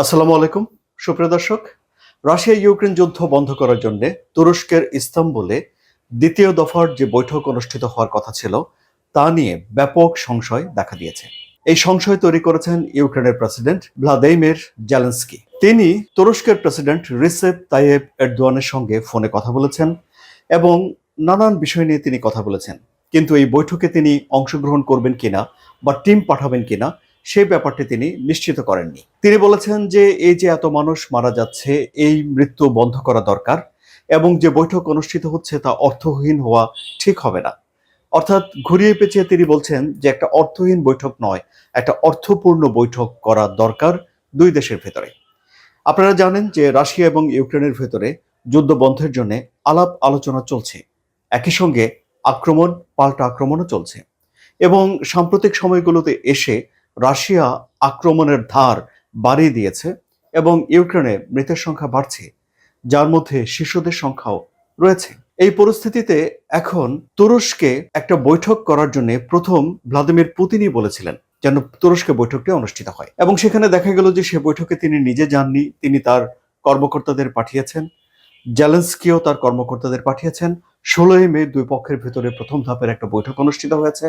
আসসালামু আলাইকুম, সুপ্রিয় দর্শক। রাশিয়া ইউক্রেন যুদ্ধ বন্ধ করার জন্য তুরস্কের ইস্তাম্বুলে দ্বিতীয় দফার যে বৈঠক অনুষ্ঠিত হওয়ার কথা ছিল, তা নিয়ে ব্যাপক সংশয় দেখা দিয়েছে। এই সংশয় তৈরি করেছেন ইউক্রেনের প্রেসিডেন্ট ভ্লাদিমির জেলেন্সকি। তিনি তুরস্কের প্রেসিডেন্ট রিসেপ তাইয়েব এরদোয়ানের সঙ্গে ফোনে কথা বলেছেন এবং নানান বিষয় নিয়ে তিনি কথা বলেছেন। কিন্তু এই বৈঠকে তিনি অংশগ্রহণ করবেন কিনা বা টিম পাঠাবেন কিনা সেই ব্যাপারটি তিনি নিশ্চিত করেননি। তিনি বলেছেন যে, এই যে এত মানুষ মারা যাচ্ছে, এই মৃত্যু বন্ধ করা দরকার এবং যে বৈঠক অনুষ্ঠিত হচ্ছে তা অর্থহীন হওয়া ঠিক হবে না। অর্থাৎ ঘুরিয়ে পেঁচিয়ে তিনি বলছেন যে, একটা অর্থহীন বৈঠক নয়, একটা অর্থপূর্ণ বৈঠক করা দরকার দুই দেশের ভেতরে। আপনারা জানেন যে, রাশিয়া এবং ইউক্রেনের ভেতরে যুদ্ধ বন্ধের জন্য আলাপ আলোচনা চলছে। একই সঙ্গে আক্রমণ, পাল্টা আক্রমণও চলছে। এবং সাম্প্রতিক সময়গুলোতে এসে রাশিয়া আক্রমণের ধার বাড়িয়ে দিয়েছে এবং ইউক্রেনে মৃতের সংখ্যা বাড়ছে, যার মধ্যে শিশুদের সংখ্যাও রয়েছে। এই পরিস্থিতিতে এখন তুরস্কে একটা বৈঠক করার জন্য প্রথম ভ্লাদিমির পুতিনই বলেছিলেন যেন তুরস্কে বৈঠকটি অনুষ্ঠিত হয়। এবং সেখানে দেখা গেল যে সে বৈঠকে তিনি নিজে যাননি, তিনি তার কর্মকর্তাদের পাঠিয়েছেন জ্যালেন্সকিও তার কর্মকর্তাদের পাঠিয়েছেন। ষোলোই মে দুই পক্ষের ভেতরে প্রথম ধাপের একটা বৈঠক অনুষ্ঠিত হয়েছে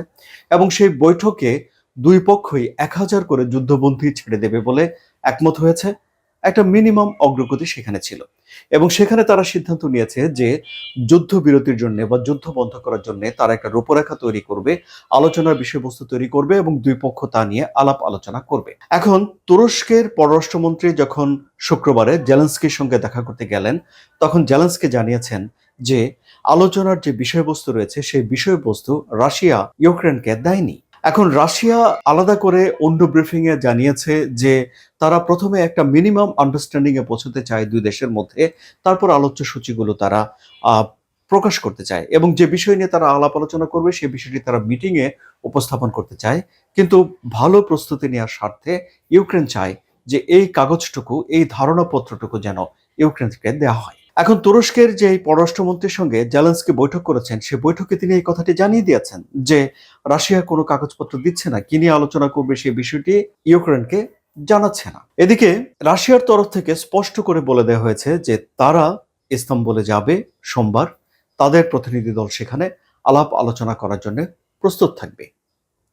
এবং সেই বৈঠকে দুই পক্ষই এক হাজার করে যুদ্ধবন্দী ছেড়ে দেবে বলে একমত হয়েছে। একটা মিনিমাম অগ্রগতি সেখানে ছিল এবং সেখানে তারা সিদ্ধান্ত নিয়েছে যে যুদ্ধবিরতির জন্য বা যুদ্ধ বন্ধ করার জন্য তারা একটা রূপরেখা তৈরি করবে, আলোচনার বিষয়বস্তু তৈরি করবে এবং দুই পক্ষ তা নিয়ে আলাপ আলোচনা করবে। এখন তুরস্কের পররাষ্ট্রমন্ত্রী যখন শুক্রবারে জেলেন্সকির সঙ্গে দেখা করতে গেলেন, তখন জেলেন্সকি জানিয়েছেন যে আলোচনার যে বিষয়বস্তু রয়েছে, সেই বিষয়বস্তু রাশিয়া ইউক্রেনকে দেয়নি। এখন রাশিয়া আলাদা করে অন্য ব্রিফিং এ জানিয়েছে যে তারা প্রথমে একটা মিনিমাম আন্ডারস্ট্যান্ডিং এ পৌঁছতে চায় দুই দেশের মধ্যে, তারপর আলোচ্য সূচিগুলো তারা প্রকাশ করতে চায় এবং যে বিষয় নিয়ে তারা আলাপ আলোচনা করবে সেই বিষয়টি তারা মিটিং এ উপস্থাপন করতে চায়। কিন্তু ভালো প্রস্তুতি নেওয়ার স্বার্থে ইউক্রেন চায় যে এই কাগজটুকু, এই ধারণাপত্রটুকু যেন ইউক্রেনকে দেওয়া হয়। এখন তুরস্কের যে পররাষ্ট্রমন্ত্রীর সঙ্গে জেলেন্সকি বৈঠক করেছেন সেই বৈঠকে তিনি এই কথাটি জানিয়ে দিয়েছেন যে রাশিয়া কোনো কাগজপত্র দিচ্ছে না, কি নিয়ে আলোচনা করবে সেই বিষয়টি ইউক্রেনকে জানাচ্ছে না। এদিকে রাশিয়ার তরফ থেকে স্পষ্ট করে বলে দেওয়া হয়েছে যে তারা ইস্তাম্বুলে যাবে সোমবার, তাদের প্রতিনিধি দল সেখানে আলাপ আলোচনা করার জন্য প্রস্তুত থাকবে।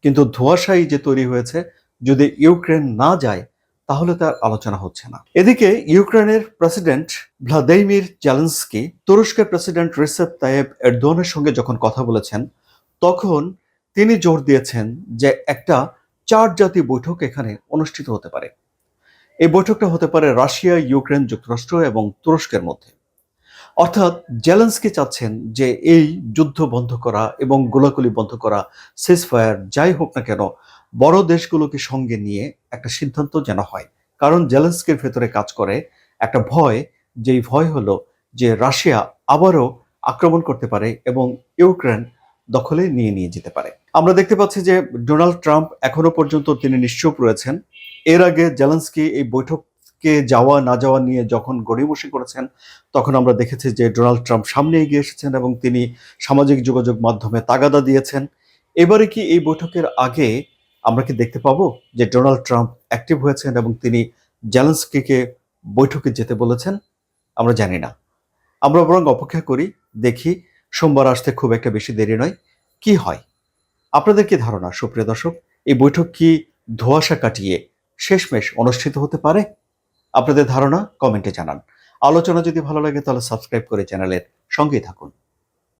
কিন্তু ধোঁয়াশাই যে তৈরি হয়েছে, যদি ইউক্রেন না যায় তাহলে তার আলোচনা হচ্ছে না। এদিকে ইউক্রেনের প্রেসিডেন্ট ভ্লাদিমির জেলেন্সকি, তুরস্কের প্রেসিডেন্ট রিসেপ তায়েব এরদোয়ানের সঙ্গে যখন কথা বলেছেন, তখন তিনি জোর দিয়েছেন যে একটা চার জাতি বৈঠক এখানে অনুষ্ঠিত হতে পারে। এই বৈঠকটা হতে পারে রাশিয়া, ইউক্রেন যুক্তরাষ্ট্র এবং তুরস্কের মধ্যে। অর্থাৎ জেলেন্সকি চাচ্ছেন যে এই যুদ্ধ বন্ধ করা এবং গোলাগুলি বন্ধ করা সিজফায়ার যাই হোক না কেন বড় দেশগুলোকে সঙ্গে নিয়ে একটা সিদ্ধান্ত যেন হয়। কারণ জেলেন্সকির ভেতরে কাজ করে একটা ভয়, যেই ভয় হলো যে রাশিয়া আবারও আক্রমণ করতে পারে এবং ইউক্রেন দখলে নিয়ে নিয়ে যেতে পারে। আমরা দেখতে পাচ্ছি যে ডোনাল্ড ট্রাম্প এখনও পর্যন্ত তিনি নিশ্চুপ রয়েছেন। এর আগে জেলেন্সকি এই বৈঠককে যাওয়া, না যাওয়া নিয়ে যখন গড়িমসি করেছেন, তখন আমরা দেখেছি যে ডোনাল্ড ট্রাম্প সামনে এগিয়ে এসেছেন এবং তিনি সামাজিক যোগাযোগ মাধ্যমে তাগাদা দিয়েছেন। এবারে কি এই বৈঠকের আগে আমরা কি দেখতে পাবো যে ডোনাল্ড ট্রাম্প অ্যাক্টিভ হয়েছেন এবং তিনি জেলেন্সকিকে বৈঠকে যেতে বলেছেন? আমরা জানি না। আমরা বরং অপেক্ষা করি, দেখি সোমবার আসতে খুব একটা বেশি দেরি নয়। কি হয়? আপনাদের কি ধারণা, সুপ্রিয় দর্শক, এই বৈঠক কি ধোঁয়াশা কাটিয়ে শেষমেশ অনুষ্ঠিত হতে পারে? আপনাদের ধারণা কমেন্টে জানান। আলোচনা যদি ভালো লাগে তাহলে সাবস্ক্রাইব করে চ্যানেলের সঙ্গেই থাকুন।